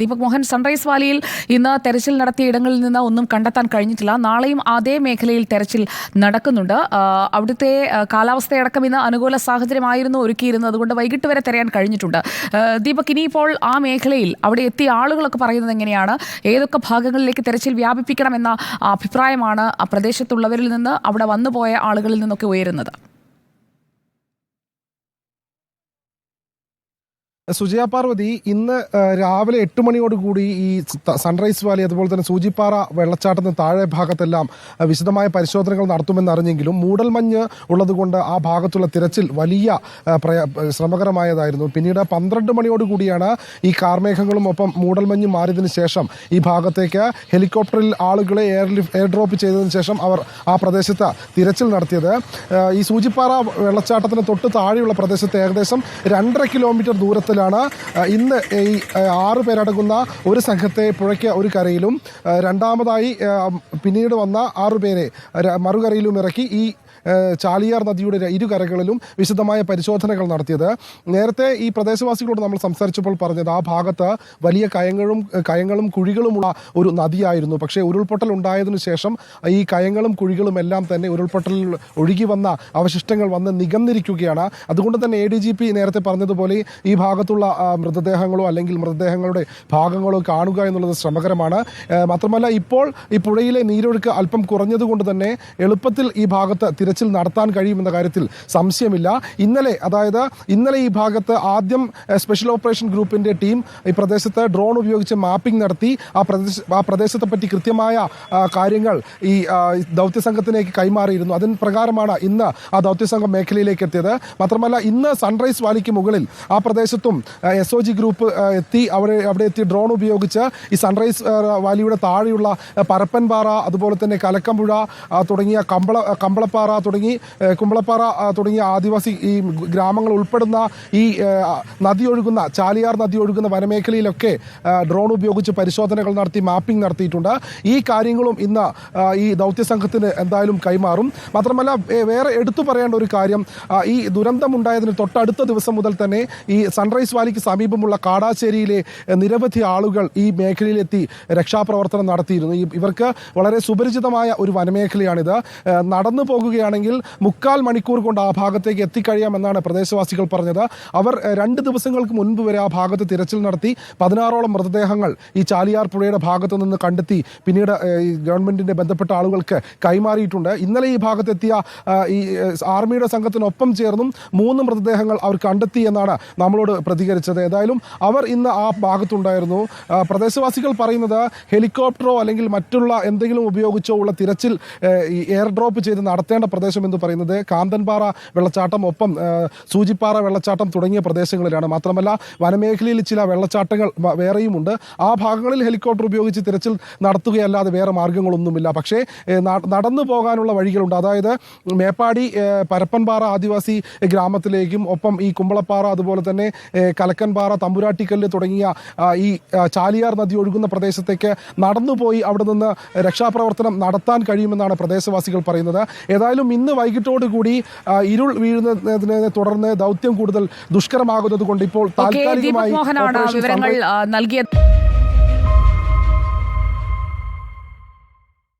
Deepak Mohan sunrise വാലിയിൽ ഇന്ന് തെരച്ചിൽ നടത്തിയ ഇടങ്ങളിൽ നിന്ന് ഒന്നും കണ്ടെത്താൻ കഴിഞ്ഞിട്ടില്ല. നാളെയും അതേ മേഖലയിൽ തെരച്ചിൽ നടക്കുന്നുണ്ട്. അവിടുത്തെ കാലാവസ്ഥയടക്കം ഇന്ന് അനുകൂല സാഹചര്യമായിരുന്നു ഒരുക്കിയിരുന്നത്. അതുകൊണ്ട് വൈകിട്ട് വരെ തെരയാൻ കഴിഞ്ഞിട്ടുണ്ട്. ദീപക് ഇനിയിപ്പോൾ ആ മേഖലയിൽ അവിടെ എത്തിയ ആളുകളൊക്കെ പറയുന്നത് എങ്ങനെയാണ്? ഏതൊക്കെ ഭാഗങ്ങളിലേക്ക് തെരച്ചിൽ വ്യാപിപ്പിക്കണമെന്ന അഭിപ്രായമാണ് ആ പ്രദേശത്തുള്ളവരിൽ നിന്ന് അവിടെ വന്നുപോയ ആളുകളിൽ നിന്നൊക്കെ ഉയരുന്നത്. സുജയ പാർവതി ഇന്ന് രാവിലെ എട്ട് മണിയോടുകൂടി ഈ സൺറൈസ് വാലി അതുപോലെ തന്നെ സൂചിപ്പാറ വെള്ളച്ചാട്ടത്തിന് താഴെ ഭാഗത്തെല്ലാം വിശദമായ പരിശോധനകൾ നടത്തുമെന്നറിഞ്ഞെങ്കിലും മൂടൽമഞ്ഞ് ഉള്ളതുകൊണ്ട് ആ ഭാഗത്തുള്ള തിരച്ചിൽ വലിയ ശ്രമകരമായതായിരുന്നു. പിന്നീട് പന്ത്രണ്ട് മണിയോടുകൂടിയാണ് ഈ കാർമേഘങ്ങളും ഒപ്പം മൂടൽമഞ്ഞ് മാറിയതിനു ശേഷം ഈ ഭാഗത്തേക്ക് ഹെലികോപ്റ്ററിൽ ആളുകളെ എയർ ലിഫ്- എയർ ഡ്രോപ്പ് ചെയ്തതിനു ശേഷം അവർ ആ പ്രദേശത്ത് തിരച്ചിൽ നടത്തിയത്. ഈ സൂചിപ്പാറ വെള്ളച്ചാട്ടത്തിന് തൊട്ട് താഴെയുള്ള പ്രദേശത്ത് ഏകദേശം രണ്ടര കിലോമീറ്റർ ദൂരത്തിലാണ് ആ, ഇന്ന് ഈ ആറ് പേരടങ്ങുന്ന ഒരു സംഘത്തെ പുഴയ്ക്ക് ഒരു കരയിലും രണ്ടാമതായി പിന്നീട് വന്ന ആറു പേരെ മറുകരയിലും ഇറക്കി ഈ ചാലിയാർ നദിയുടെ ഇരുകരകളിലും വിശദമായ പരിശോധനകൾ നടത്തിയത്. നേരത്തെ ഈ പ്രദേശവാസികളോട് നമ്മൾ സംസാരിച്ചപ്പോൾ പറഞ്ഞത് ആ ഭാഗത്ത് വലിയ കയങ്ങളും കയങ്ങളും കുഴികളുമുള്ള ഒരു നദിയായിരുന്നു. പക്ഷേ ഉരുൾപൊട്ടൽ ഉണ്ടായതിനു ശേഷം ഈ കയങ്ങളും കുഴികളും എല്ലാം തന്നെ ഉരുൾപൊട്ടലിൽ ഒഴുകി വന്ന അവശിഷ്ടങ്ങൾ വന്ന് നികന്നിരിക്കുകയാണ്. അതുകൊണ്ട് തന്നെ എ ഡി ജി പി നേരത്തെ പറഞ്ഞതുപോലെ ഈ ഭാഗത്തുള്ള മൃതദേഹങ്ങളോ അല്ലെങ്കിൽ മൃതദേഹങ്ങളുടെ ഭാഗങ്ങളോ കാണുക എന്നുള്ളത് ശ്രമകരമാണ്. മാത്രമല്ല ഇപ്പോൾ ഈ പുഴയിലെ നീരൊഴുക്ക് അല്പം കുറഞ്ഞതുകൊണ്ട് തന്നെ എളുപ്പത്തിൽ ഈ ഭാഗത്ത് തിരച്ചിൽ നടത്താൻ കഴിയുമെന്ന കാര്യത്തിൽ സംശയമില്ല. ഇന്നലെ അതായത് ഇന്നലെ ഈ ഭാഗത്ത് ആദ്യം സ്പെഷ്യൽ ഓപ്പറേഷൻ ഗ്രൂപ്പിന്റെ ടീം ഈ പ്രദേശത്ത് ഡ്രോൺ ഉപയോഗിച്ച് മാപ്പിംഗ് നടത്തി. ആ പ്രദേശ ആ പ്രദേശത്തെ പറ്റി കൃത്യമായ കാര്യങ്ങൾ ഈ ദൗത്യ സംഘത്തിലേക്ക് കൈമാറിയിരുന്നു. അതിന് പ്രകാരമാണ് ഇന്ന് ആ ദൗത്യസംഘം മേഖലയിലേക്ക് എത്തിയത്. മാത്രമല്ല ഇന്ന് സൺറൈസ് വാലിക്ക് മുകളിൽ ആ പ്രദേശത്തും എസ് ഒ ജി ഗ്രൂപ്പ് എത്തി. അവിടെ അവിടെ എത്തി ഡ്രോൺ ഉപയോഗിച്ച് ഈ സൺറൈസ് വാലിയുടെ താഴെയുള്ള പരപ്പൻപാറ അതുപോലെ തന്നെ കലക്കമ്പുഴ തുടങ്ങിയ കമ്പള കമ്പളപ്പാറ തുടങ്ങി കുമ്പളപ്പാറ തുടങ്ങിയ ആദിവാസി ഈ ഗ്രാമങ്ങൾ ഉൾപ്പെടുന്ന ഈ നദി ഒഴുകുന്ന ചാലിയാർ നദി ഒഴുകുന്ന വനമേഖലയിലൊക്കെ ഡ്രോൺ ഉപയോഗിച്ച് പരിശോധനകൾ നടത്തി മാപ്പിംഗ് നടത്തിയിട്ടുണ്ട്. ഈ കാര്യങ്ങളും ഇന്ന് ഈ ദൗത്യ സംഘത്തിന് എന്തായാലും കൈമാറും. മാത്രമല്ല വേറെ എടുത്തു പറയേണ്ട ഒരു കാര്യം ഈ ദുരന്തമുണ്ടായതിന് തൊട്ടടുത്ത ദിവസം മുതൽ തന്നെ ഈ സൺറൈസ് വാലിക്ക് സമീപമുള്ള കാടാശ്ശേരിയിലെ നിരവധി ആളുകൾ ഈ മേഖലയിലെത്തി രക്ഷാപ്രവർത്തനം നടത്തിയിരുന്നു. ഇവർക്ക് വളരെ സുപരിചിതമായ ഒരു വനമേഖലയാണിത്. നടന്നു നടന്നു പോകുകയാണെങ്കിൽ മുക്കാൽ മണിക്കൂർ കൊണ്ട് ആ ഭാഗത്തേക്ക് എത്തിക്കഴിയാമെന്നാണ് പ്രദേശവാസികൾ പറഞ്ഞത്. അവർ രണ്ട് ദിവസങ്ങൾക്ക് മുൻപ് വരെ ആ ഭാഗത്ത് തിരച്ചിൽ നടത്തി പതിനാറോളം മൃതദേഹങ്ങൾ ഈ ചാലിയാർ പുഴയുടെ ഭാഗത്തു നിന്ന് കണ്ടെത്തി പിന്നീട് ഈ ഗവൺമെന്റിന്റെ ബന്ധപ്പെട്ട ആളുകൾക്ക് കൈമാറിയിട്ടുണ്ട്. ഇന്നലെ ഈ ഭാഗത്തെത്തിയ ഈ ആർമിയുടെ സംഘത്തിനൊപ്പം ചേർന്നും മൂന്ന് മൃതദേഹങ്ങൾ അവർ കണ്ടെത്തി എന്നാണ് നമ്മളോട് പ്രതികരിച്ചത്. ഏതായാലും അവർ ഇന്ന് ആ ഭാഗത്തുണ്ടായിരുന്നു. പ്രദേശവാസികൾ പറയുന്നത് ഹെലികോപ്റ്ററോ അല്ലെങ്കിൽ മറ്റുള്ള എന്തെങ്കിലും ഉപയോഗിച്ചോ ഉള്ള തിരച്ചിൽ എയർ ഡ്രോപ്പ് ചെയ്ത് നടത്തേണ്ട പ്രദേശം എന്ന് പറയുന്നത് കാന്തൻപാറ വെള്ളച്ചാട്ടം ഒപ്പം സൂചിപ്പാറ വെള്ളച്ചാട്ടം തുടങ്ങിയ പ്രദേശങ്ങളിലാണ്. മാത്രമല്ല വനമേഖലയിൽ ചില വെള്ളച്ചാട്ടങ്ങൾ വേറെയുമുണ്ട്. ആ ഭാഗങ്ങളിൽ ഹെലികോപ്റ്റർ ഉപയോഗിച്ച് തിരച്ചിൽ നടത്തുകയല്ലാതെ വേറെ മാർഗങ്ങളൊന്നുമില്ല. പക്ഷേ നടന്നു പോകാനുള്ള വഴികളുണ്ട്. അതായത് മേപ്പാടി പരപ്പൻപാറ ആദിവാസി ഗ്രാമത്തിലേക്കും ഒപ്പം ഈ കുമ്പളപ്പാറ അതുപോലെ തന്നെ കലക്കൻപാറ തമ്പുരാട്ടിക്കല്ല് തുടങ്ങിയ ഈ ചാലിയാർ നദി ഒഴുകുന്ന പ്രദേശത്തേക്ക് നടന്നുപോയി അവിടെ നിന്ന് രക്ഷാപ്രവർത്തനം നടത്താൻ കഴിയുമെന്നാണ് പ്രദേശവാസികൾ പറയുന്നത്. ഏതായാലും ഇന്ന് വൈകിട്ടോട് കൂടി ഇരുൾ വീഴുന്നതിനെ തുടർന്ന് ദൗത്യം കൂടുതൽ ദുഷ്കരമാകുന്നത് കൊണ്ട് ഇപ്പോൾ താൽക്കാലികമായി വിവരങ്ങൾ നൽകിയത്.